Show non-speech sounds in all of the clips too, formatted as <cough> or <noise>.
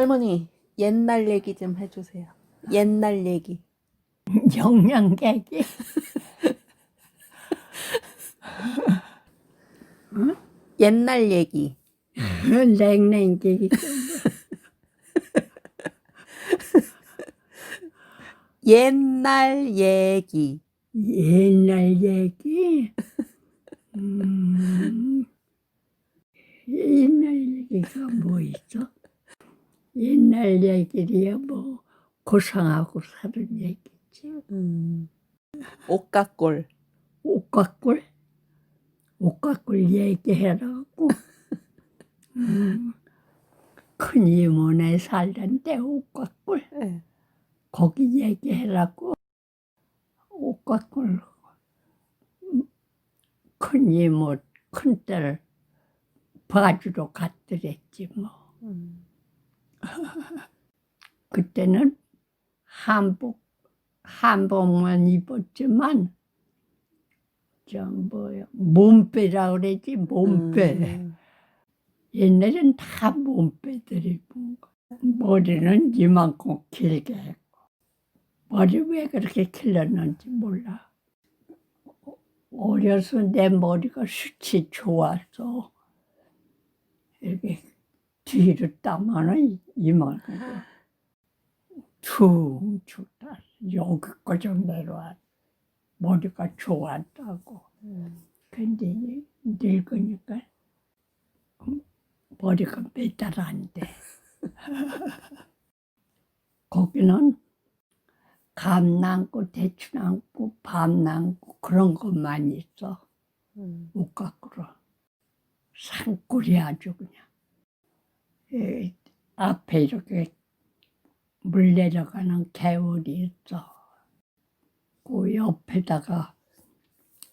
할머니, 옛날 얘기 좀 해주세요. 옛날 얘기. <laughs> 영양객이 옛날 얘기. <laughs> 냉랭객이 <laughs> 옛날 얘기. 옛날 얘기 음, 옛날 얘기가 뭐 있어? 옛날 얘기야 뭐 고상하고 사는 얘기지 음. 옷가골. 옷가꿀 옷가꿀 얘기해라고 음, 큰 이모네 살던 때 옷가꿀 네. 거기 얘기해라고 옷가꿀 큰 이모 큰 딸 봐주러 갔더랬지 뭐 음. <laughs> 그때는 한복 한복만 입었지만 저 뭐야 몸빼라 그랬지 몸빼 음. 옛날엔 다 몸빼들이 본 거. 머리는 이만큼 길게 했고 머리 왜 그렇게 길렀는지 몰라 어- 어려서 내 머리가 수치 좋아서 이렇게 뒤로 따면은 이만큼 퉁 쳤다 여기까지 내려와 머리가 좋았다고 음. 근데 늙으니까 음, 머리가 매달 안 돼. <laughs> 거기는 감 남고 대추 남고 밤 남고 그런 것만 있어. 음. 못 갖고로 산골이 아주 그냥 에, 앞에 이렇게 물 내려가는 개울이 있어. 그 옆에다가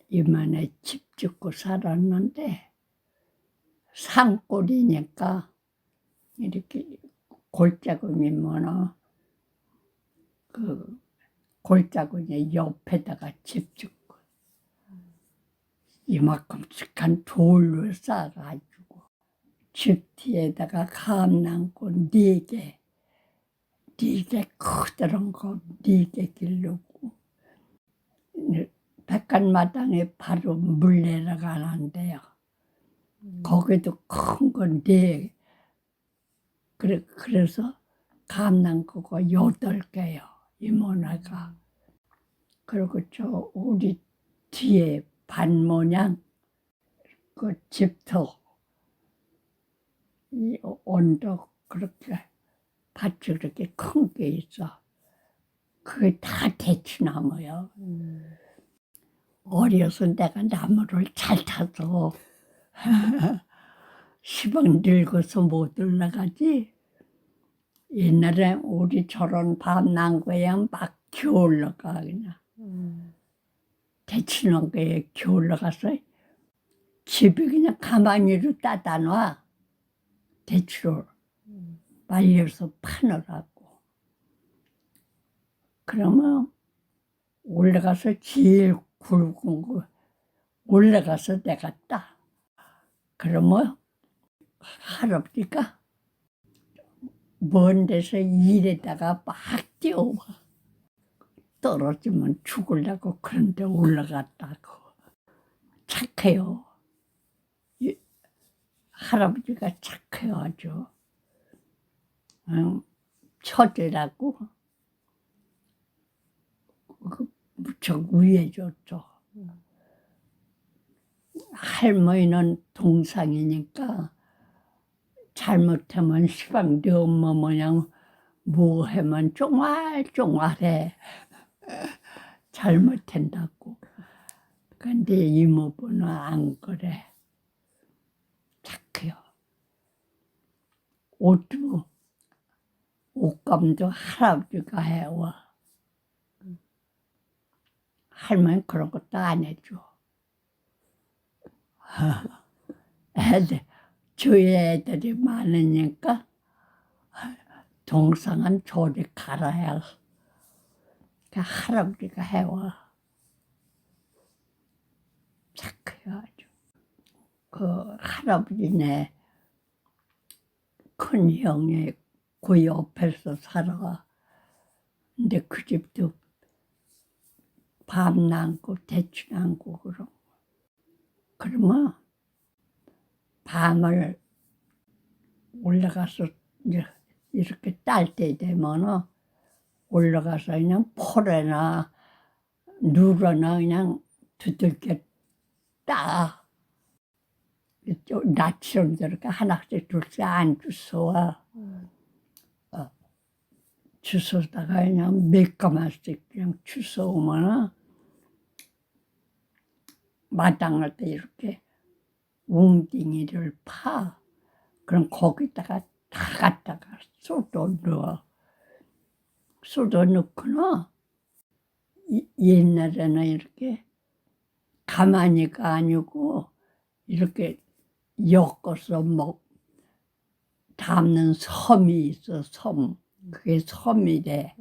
이만해 집 짓고 살았는데 산골이니까 이렇게 골짜기이 뭐나 그 골짜기 옆에다가 집 짓고 이만큼씩한 돌로 쌓아가지고 집 뒤에다가 감 남고 네개 네개 크더란 거네개 길르고 백간마당에 바로 물 내려가는데요. 거기도 큰 건데 그래 그래서 감남고가 여덟 개요 이모나가. 그리고 저 우리 뒤에 반 모양 그 집터 이 언덕 그렇게 밭이 그렇게 큰 게 있어 그게 다 대추나무요 음. 어려서 내가 나무를 잘 타서 <laughs> 시방 늙어서 못 올라가지. 옛날에 우리처럼 밤난거에 막 기어올라가 그냥 음. 대치는 거에 기어올라가서 집이 그냥 가만히로 따다 놔 대추를 음. 말려서 파느라고. 그러면 올라가서 제일 굵은 거 올라가서 내가 따. 그러면 할아버지가 먼 데서 일에다가 막 뛰어와. 떨어지면 죽으려고 그런데 올라갔다고. 착해요. 이- 할아버지가 아주 응, 처제라고 그 무척 위해줬죠. 할머니는 동상이니까 잘못하면 시방 네 엄마 모양 뭐 하면 쫑알쫑알해. 잘못한다고. 근데 이모부는 안 그래 착해요 옷도 옷감도 할아버지가 해와. 할머니 그런 것도 안 해줘. <laughs> 애들 주위 애들이 많으니까 동상은 저리 갈아야 그 할아버지가 해와. 아주. 그 할아버지네 큰 형이 그 옆에서 살아. 근데 그 집도 밤 남고 대추 남고 그럼 그러면 밤을 올라가서 이제 이렇게 딸 때 되면은 올라가서 그냥 폴에나 누러나 그냥 두들겨 따. 저렇게 하나씩 둘씩 안 주워와. 어, 주워다가 그냥 몇 가마씩 그냥 주워오면은 마당할 때 이렇게 웅딩이를 파. 그럼 거기다가 다 갖다가 쏟아 넣어. 쏟아 넣거나 이- 옛날에는 이렇게 가만히가 아니고 이렇게 엮어서 뭐 담는 섬이 있어 섬. 그게 섬이래.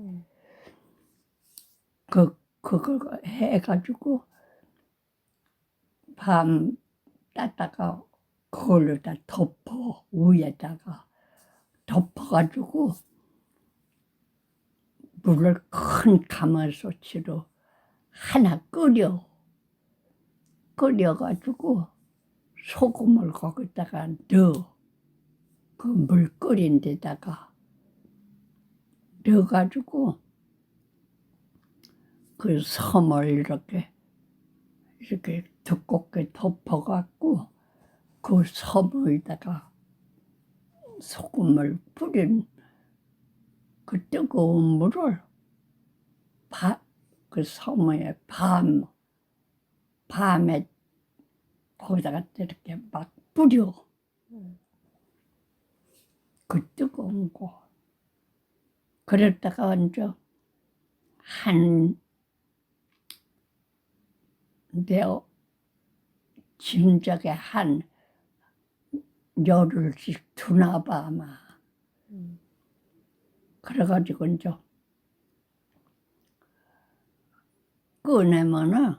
그 그걸 해가지고 밤 따다가 그걸로 다 덮어 위에다가 덮어가지고 물을 큰 가마솥으로 하나 끓여. 끓여가지고 소금을 거기다가 넣어. 그 물 끓인 데다가 넣어가지고 그 섬을 이렇게 이렇게 두껍게 덮어갖고 그 섬에다가 소금을 뿌린 그 뜨거운 물을 바, 그 섬에 밤 밤에 거기다가 이렇게 막 뿌려. 그 뜨거운 거. 그랬다가 이제 한 내가 짐작에 한 열흘씩 두나 봐 아마. 그래가지고 이제 꺼내면은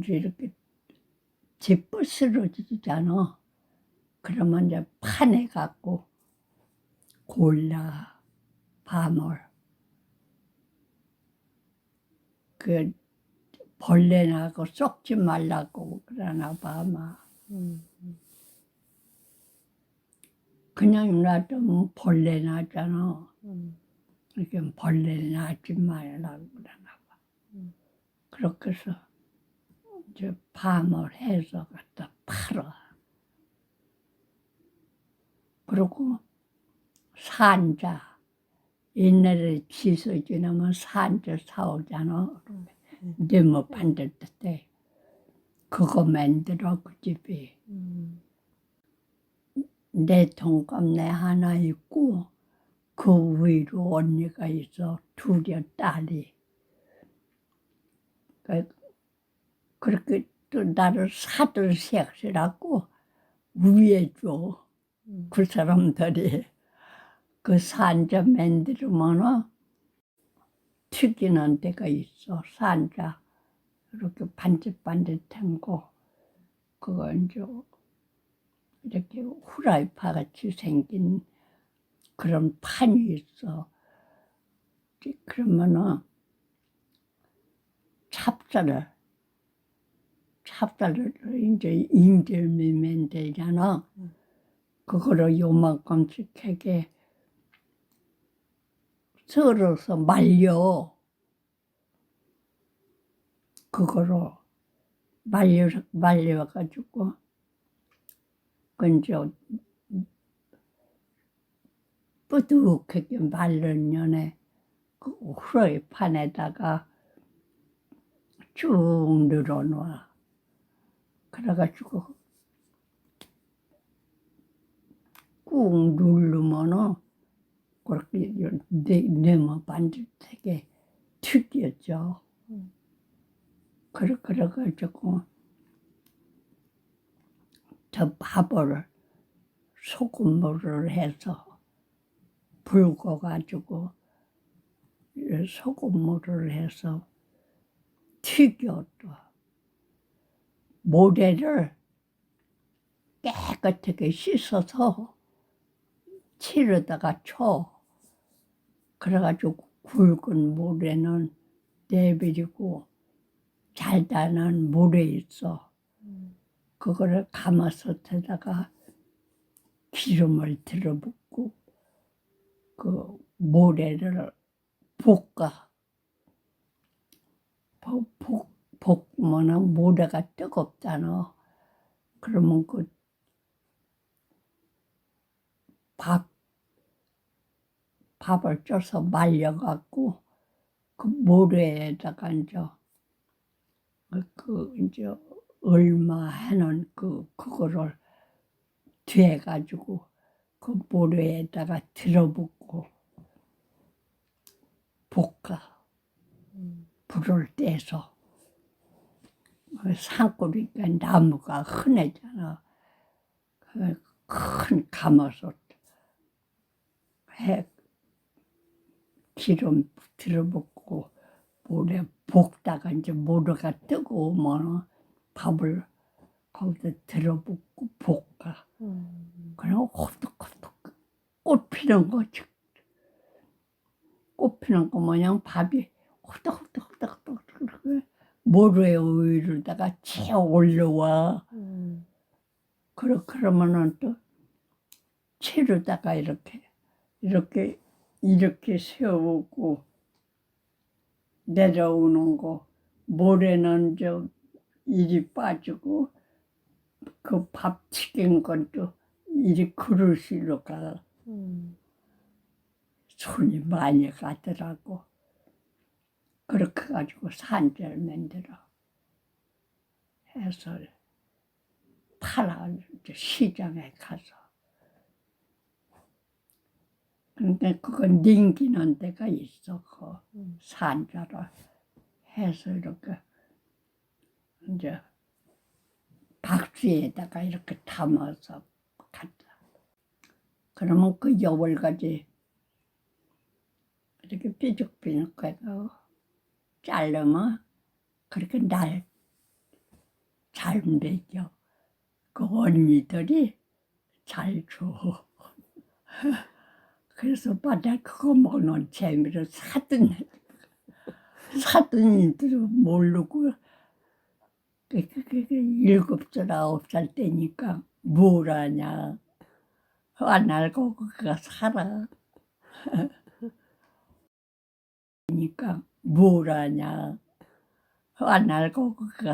이제 이렇게 제뿌 쓰러지잖아. 그러면 이제 판에 갖고 골라 밤을 그 벌레 나고 썩지 말라고 그러나 봐 아마. 그냥 놔두면 벌레 나잖아. 이렇게 벌레 나지 말라고 그러나 봐. 그렇게 해서 이제 밤을 해서 갖다 팔아. 그리고 산자. 옛날에 지서 지나면 산자 사오잖아. 네모 만들 때. 그거 만들어 그 집이. 내 동갑 내 하나 있고 그 위로 언니가 있어 둘이 딸이 그- 그렇게 또 나를 사들 색시라고 위에 줘그 사람들이. 그 산자 만들면은 튀기는 데가 있어. 산자. 이렇게 반듯반듯한 거 그거 이제 이렇게 후라이파 같이 생긴 그런 판이 있어. 그러면은 찹쌀을 찹쌀을 이제 인절미면 되잖아. 그거를 요만큼씩 하게 썰어서 말려. 그거로 말려 말려가지고 그 이제 뿌듯하게 말른 년에 그 후라이판에다가 쭉 늘어놔. 그래가지고 꾹 누르면은 그렇게 네, 네모 반듯하게 튀겨져. 그래, 그래가지고 저 밥을 소금물을 해서 불고가지고 소금물을 해서 튀겨도 모래를 깨끗하게 씻어서 치르다가 쳐. 그래가지고 굵은 모래는 내버리고 잘 다는 모래 있어. 그거를 데다가 기름을 들어붓고 그 모래를 볶아. 볶, 볶, 볶으면 모래가 뜨겁잖아. 그러면 그 밥, 밥을 쪄서 말려갖고 그 모래에다가 이제 그- 그 이제 얼마 해놓은 그 그거를 돼가지고 그 모래에다가 들어붓고 볶아. 불을 떼서. 그 산골이니까 나무가 흔해잖아. 그큰 감아서 해 기름 들어붓고 모래 볶다가 이제 모래가 뜨거우면 밥을 거기다 들어붓고 볶아. 그리고 호떡호떡 꽃 피는 거지. 꽃 피는 거 모양 밥이 호떡호떡호떡호떡 모래 위로다가 치어 올라와. 그러, 그러면은 또 채로다가 이렇게 이렇게 이렇게 세우고 내려오는 거. 모래는 저 이리 빠지고 그 밥 튀긴 것도 이리 그릇으로 가. 손이 많이 가더라고 그렇게 가지고 산절 만들어 해서 팔아 이제 시장에 가서 근데 그건 닝기는 데가 있어 그 산자를 해서 이렇게 이제 박스에다가 이렇게 담아서 갔다. 그러면 그 여월까지 이렇게 삐죽삐죽해서 자르면 그렇게 날잘 먹여. 그 언니들이 잘 줘. <laughs> 그래서 바다 그거 먹는 재미로 사돈 사돈이들은 모르고 그, 그, 그, 그 일곱 살 아홉 살 때니까 뭘 하냐 안 알고 그가 살아 <laughs> 그러니까 뭘 하냐. 안 알고 그가